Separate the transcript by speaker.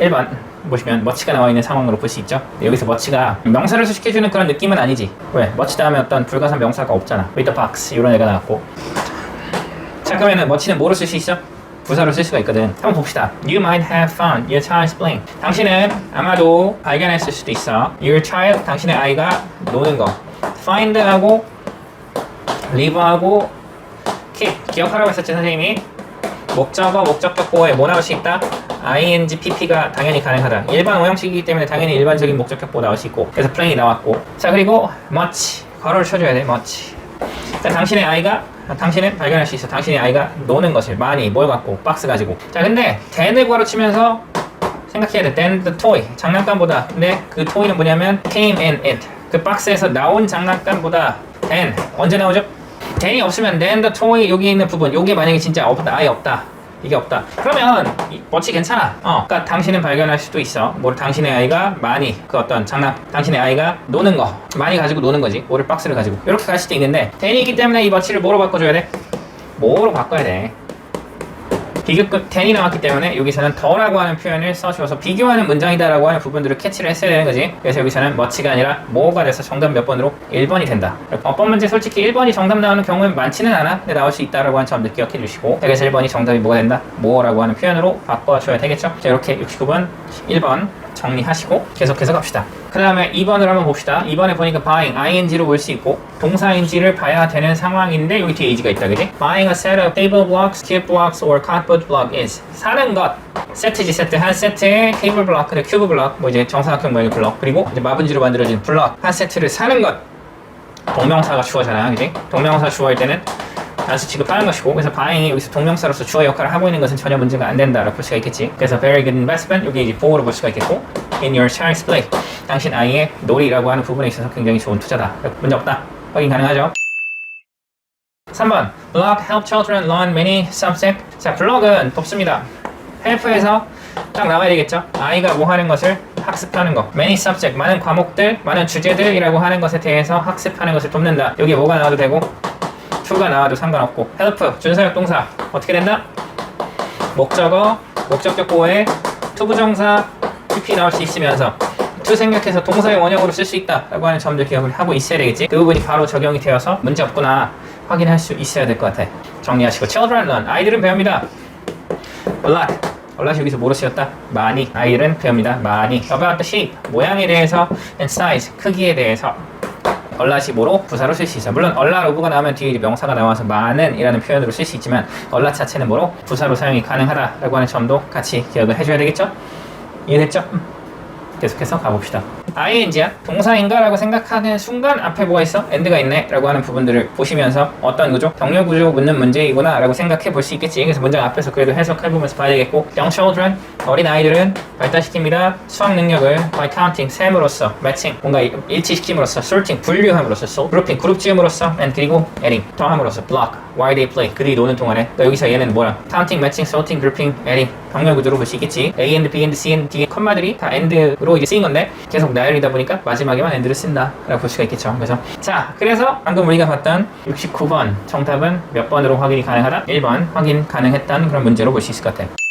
Speaker 1: 1번 보시면 머치가 나와 있는 상황으로 볼 수 있죠. 여기서 머치가 명사를 수식해주는 그런 느낌은 아니지. 왜? 머치 다음에 어떤 불가산 명사가 없잖아. the box 이런 애가 나왔고. 자 그러면은 머치는 뭐로 쓸 수 있어? 부사로 쓸 수가 있거든. 한번 봅시다. You might have found your child's playing. 당신은 아마도 발견했을 수도 있어. Your child, 당신의 아이가 노는 거. find하고 live하고 keep 기억하라고 했었지 선생님이. 목적어, 목적격 보호에 뭐 나올 수 있다? Ing, pp가 당연히 가능하다. 일반 오형식이기 때문에 당연히 일반적인 목적격 보호 나올 수 있고. 그래서 play이 나왔고. 자 그리고 much 괄호를 쳐줘야 돼. much. 자, 당신의 아이가 당신은 발견할 수 있어. 당신의 아이가 노는 것을 많이 뭘 갖고 박스 가지고. 자, 근데 then을 괄호 치면서 생각해야 돼. than the toy 장난감보다. 근데 그 toy는 뭐냐면 came in it. 그 박스에서 나온 장난감보다 than 언제 나오죠? then이 없으면 than the toy 여기 있는 부분. 요게 만약에 진짜 없다, 아예 없다. 이게 없다. 그러면 이 멋지 괜찮아. 어, 그러니까 당신은 발견할 수도 있어. 뭐 당신의 아이가 많이 그 어떤 장난, 당신의 아이가 노는 거 많이 가지고 노는 거지. 뭐를 박스를 가지고 이렇게 갈 수도 있는데 대니이기 때문에 이 머치를 뭐로 바꿔줘야 돼? 뭐로 바꿔야 돼? 비교급 ten이 나왔기 때문에 여기서는 더라고 하는 표현을 써주어서 비교하는 문장이다라고 하는 부분들을 캐치를 했어야 되는 거지. 그래서 여기서는 멋지가 아니라 뭐가 돼서 정답 몇 번으로 1번이 된다. 어법 문제 솔직히 1번이 정답 나오는 경우는 많지는 않아. 근데 나올 수 있다라고 하는 점도 기억해 주시고 그래서 1번이 정답이 뭐가 된다? 뭐라고 하는 표현으로 바꿔줘야 되겠죠. 자 이렇게 69번 1번 정리하시고 계속해서 갑시다. 그 다음에 2번을 한번 봅시다. 2번에 보니까 buying, ing로 볼 수 있고 동사인지를 봐야 되는 상황인데 여기 뒤에 is가 있다, 그지? Buying a set of table blocks, cube blocks, or cardboard block is 사는 것 세트지 세트 한 세트에 테이블 블록, 그리고 큐브 블록, 뭐 이제 정사각형 모양의 블록 그리고 이제 마분지로 만들어진 블록 한 세트를 사는 것 동명사가 주어잖아, 그지? 동명사 주어일 때는 단수 취급하는 것이고 그래서 buying이 여기서 동명사로서 주어 역할을 하고 있는 것은 전혀 문제가 안 된다라고 볼 수가 있겠지. 그래서 very good investment 여기 이제 보호로 볼 수가 있겠고 in your child's play. 당신 아이의 놀이라고 하는 부분에 있어서 굉장히 좋은 투자다. 문제 없다. 확인 가능하죠? 3번. Block help children learn many subject 자 블럭은 돕습니다. Help에서 딱 나와야 되겠죠? 아이가 뭐 하는 것을 학습하는 것. Many subject 많은 과목들 많은 주제들이라고 하는 것에 대해서 학습하는 것을 돕는다. 여기에 뭐가 나와도 되고 to가 나와도 상관없고 help 준사역 동사 어떻게 된다? 목적어 목적격 보호에 투부정사 PP 나올 수 있으면서 to 생략해서 동사의 원형으로 쓸 수 있다라고 하는 점들 기억을 하고 있어야 되겠지? 그 부분이 바로 적용이 되어서 문제 없구나 확인할 수 있어야 될 것 같아. 정리하시고 children learn. 아이들은 배웁니다. A lot a lot 여기서 뭐로 쓰였다? 많이. 아이들은 배웁니다. 많이. About the shape 모양에 대해서 and size 크기에 대해서 얼라시 뭐로 부사로 쓸 수 있어. 물론 얼라 로브가 나오면 뒤에 명사가 나와서 많은이라는 표현으로 쓸 수 있지만 얼라 자체는 뭐로 부사로 사용이 가능하다라고 하는 점도 같이 기억을 해줘야 되겠죠? 이해됐죠? 음. 계속해서 가봅시다. ing야 동사인가라고 생각하는 순간 앞에 뭐가 있어? end가 있네 라고 하는 부분들을 보시면서 어떤 구조? 동료 구조 묻는 문제이구나 라고 생각해 볼 수 있겠지. 그래서 문장 앞에서 그래도 해석해 보면서 봐야 되겠고 young children 어린 아이들은 발달시킵니다. 수학 능력을 by counting 셈으로써 매칭 뭔가 일치시킴으로써 sorting 분류함으로써 so, grouping 그룹 지음으로써 and 그리고 adding 더함으로써 block while they play 그들이 노는 동안에. 그러니까 여기서 얘는 뭐야? counting, matching, sorting, grouping, adding 병렬 구조로 볼 수 있겠지? A and B and C and D의 컴마들이 다 and로 이제 쓰인 건데 계속 나열이다 보니까 마지막에만 and를 쓴다. 라고 볼 수가 있겠죠. 그래서 자 그래서 방금 우리가 봤던 69번 정답은 몇 번으로 확인이 가능하다? 1번 확인 가능했다는 그런 문제로 볼 수 있을 것 같아요